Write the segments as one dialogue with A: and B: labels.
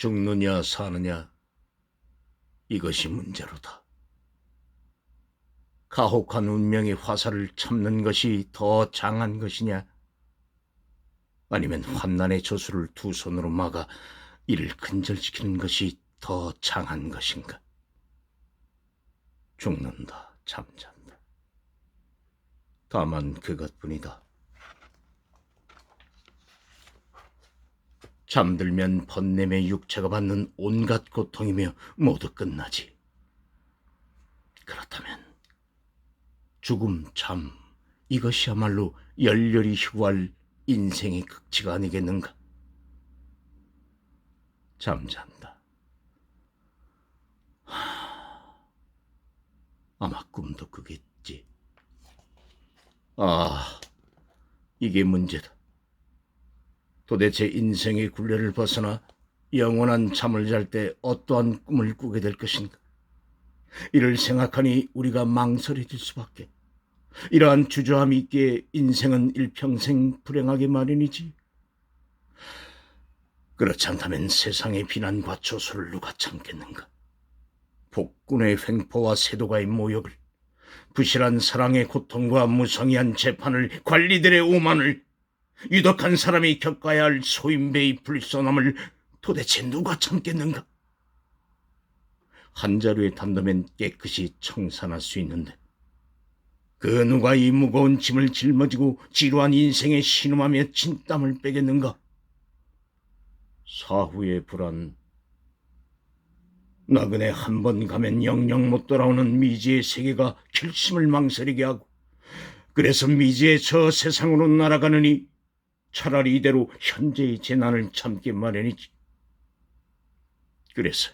A: 죽느냐 사느냐 이것이 문제로다. 가혹한 운명의 화살을 참는 것이 더 장한 것이냐? 아니면 환난의 저수를 두 손으로 막아 이를 근절시키는 것이 더 장한 것인가? 죽는다, 잠잔다. 다만 그것뿐이다. 잠들면 번냄의 육체가 받는 온갖 고통이며 모두 끝나지. 그렇다면 죽음, 잠 이것이야말로 열렬히 휴할 인생의 극치가 아니겠는가? 잠잔다. 하... 아마 꿈도 그겠지. 아, 이게 문제다. 도대체 인생의 굴레를 벗어나 영원한 잠을 잘 때 어떠한 꿈을 꾸게 될 것인가? 이를 생각하니 우리가 망설여질 수밖에. 이러한 주저함이 있기에 인생은 일평생 불행하게 마련이지. 그렇지 않다면 세상의 비난과 조소를 누가 참겠는가? 복군의 횡포와 세도가의 모욕을, 부실한 사랑의 고통과 무성의한 재판을, 관리들의 오만을, 유독한 사람이 겪어야 할 소인배의 불손함을 도대체 누가 참겠는가? 한 자루에 담으면 깨끗이 청산할 수 있는데 그 누가 이 무거운 짐을 짊어지고 지루한 인생에 신음하며 진땀을 빼겠는가? 사후의 불안 나그네 한 번 가면 영영 못 돌아오는 미지의 세계가 결심을 망설이게 하고 그래서 미지의 저 세상으로 날아가느니 차라리 이대로 현재의 재난을 참기 마련이지. 그래서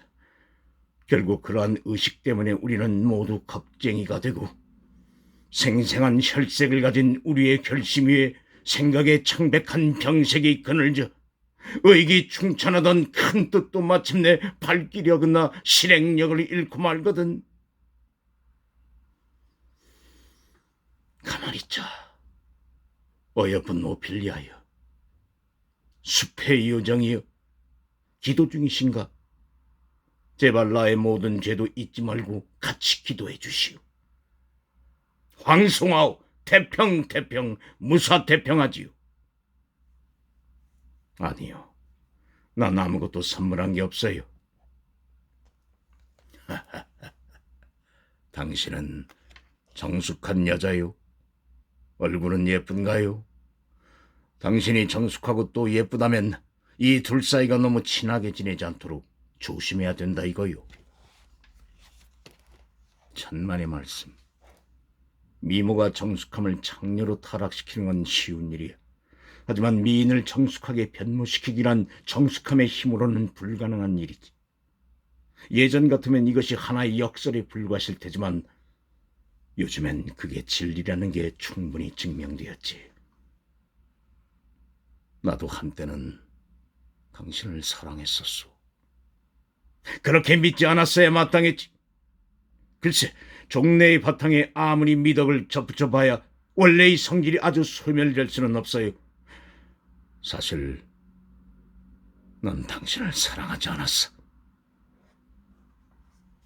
A: 결국 그러한 의식 때문에 우리는 모두 겁쟁이가 되고 생생한 혈색을 가진 우리의 결심 위에 생각의 창백한 병색이 그늘져 의기충천하던 큰 뜻도 마침내 발길이 어긋나 실행력을 잃고 말거든. 가만히 있자. 어여쁜 오필리아여. 숲의 요정이여. 기도 중이신가? 제발 나의 모든 죄도 잊지 말고 같이 기도해 주시오. 황송하오 태평 태평 무사 태평하지요. 아니요. 난 아무것도 선물한 게 없어요. 당신은 정숙한 여자요. 얼굴은 예쁜가요? 당신이 정숙하고 또 예쁘다면 이 둘 사이가 너무 친하게 지내지 않도록 조심해야 된다 이거요. 천만의 말씀. 미모가 정숙함을 창녀로 타락시키는 건 쉬운 일이야. 하지만 미인을 정숙하게 변모시키기란 정숙함의 힘으로는 불가능한 일이지. 예전 같으면 이것이 하나의 역설에 불과하실 테지만 요즘엔 그게 진리라는 게 충분히 증명되었지. 나도 한때는 당신을 사랑했었소. 그렇게 믿지 않았어야 마땅했지. 글쎄, 종래의 바탕에 아무리 미덕을 접붙여봐야 원래의 성질이 아주 소멸될 수는 없어요. 사실 난 당신을 사랑하지 않았어.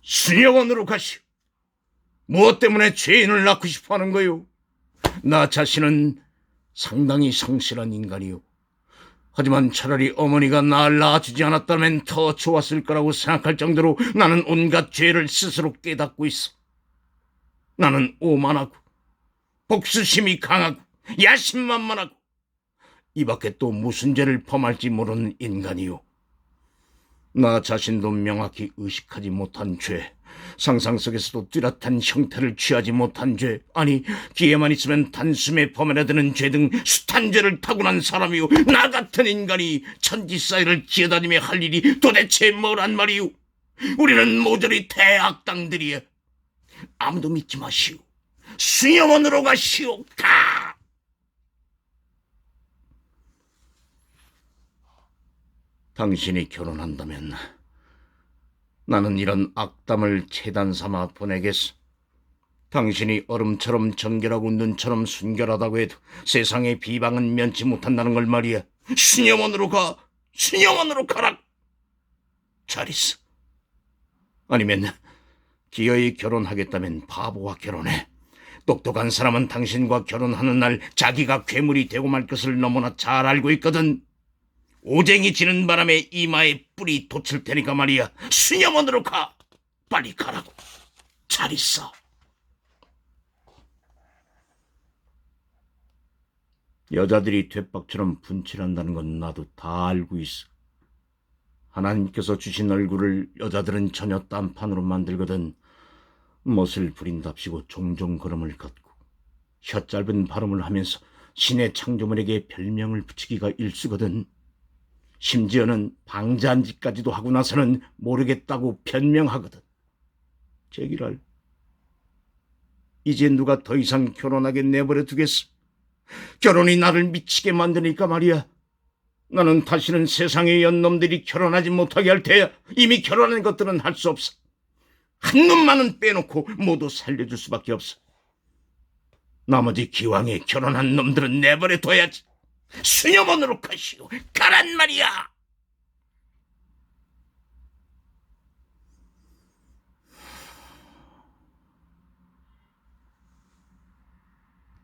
A: 수녀원으로 가시오. 무엇 때문에 죄인을 낳고 싶어 하는 거요? 나 자신은 상당히 성실한 인간이요. 하지만 차라리 어머니가 날 낳아주지 않았다면 더 좋았을 거라고 생각할 정도로 나는 온갖 죄를 스스로 깨닫고 있어. 나는 오만하고 복수심이 강하고 야심만만하고 이 밖에 또 무슨 죄를 범할지 모르는 인간이요. 나 자신도 명확히 의식하지 못한 죄, 상상 속에서도 뚜렷한 형태를 취하지 못한 죄, 아니 기회만 있으면 단숨에 범해라드는 죄 등 숱한 죄를 타고난 사람이요. 나 같은 인간이 천지 사이를 기어다니며 할 일이 도대체 뭐란 말이오? 우리는 모조리 대악당들이야. 아무도 믿지 마시오. 수녀원으로 가시오. 가! 당신이 결혼한다면 나는 이런 악담을 체단 삼아 보내겠어. 당신이 얼음처럼 정결하고 눈처럼 순결하다고 해도 세상의 비방은 면치 못한다는 걸 말이야. 수녀원으로 가! 수녀원으로 가라! 잘 있어. 아니면 기어이 결혼하겠다면 바보와 결혼해. 똑똑한 사람은 당신과 결혼하는 날 자기가 괴물이 되고 말 것을 너무나 잘 알고 있거든. 오쟁이 지는 바람에 이마에 뿔이 돋칠 테니까 말이야. 수녀원으로 가. 빨리 가라고. 잘 있어. 여자들이 되박처럼 분칠한다는 건 나도 다 알고 있어. 하나님께서 주신 얼굴을 여자들은 전혀 딴판으로 만들거든 멋을 부린답시고 종종 걸음을 걷고 혀 짧은 발음을 하면서 신의 창조물에게 별명을 붙이기가 일수거든. 심지어는 방자한 짓까지도 하고 나서는 모르겠다고 변명하거든. 제기랄. 이제 누가 더 이상 결혼하게 내버려 두겠어. 결혼이 나를 미치게 만드니까 말이야. 나는 다시는 세상의 연놈들이 결혼하지 못하게 할 테야. 이미 결혼한 것들은 할 수 없어. 한 놈만은 빼놓고 모두 살려줄 수밖에 없어. 나머지 기왕에 결혼한 놈들은 내버려 둬야지. 수녀원으로 가시오. 가란 말이야.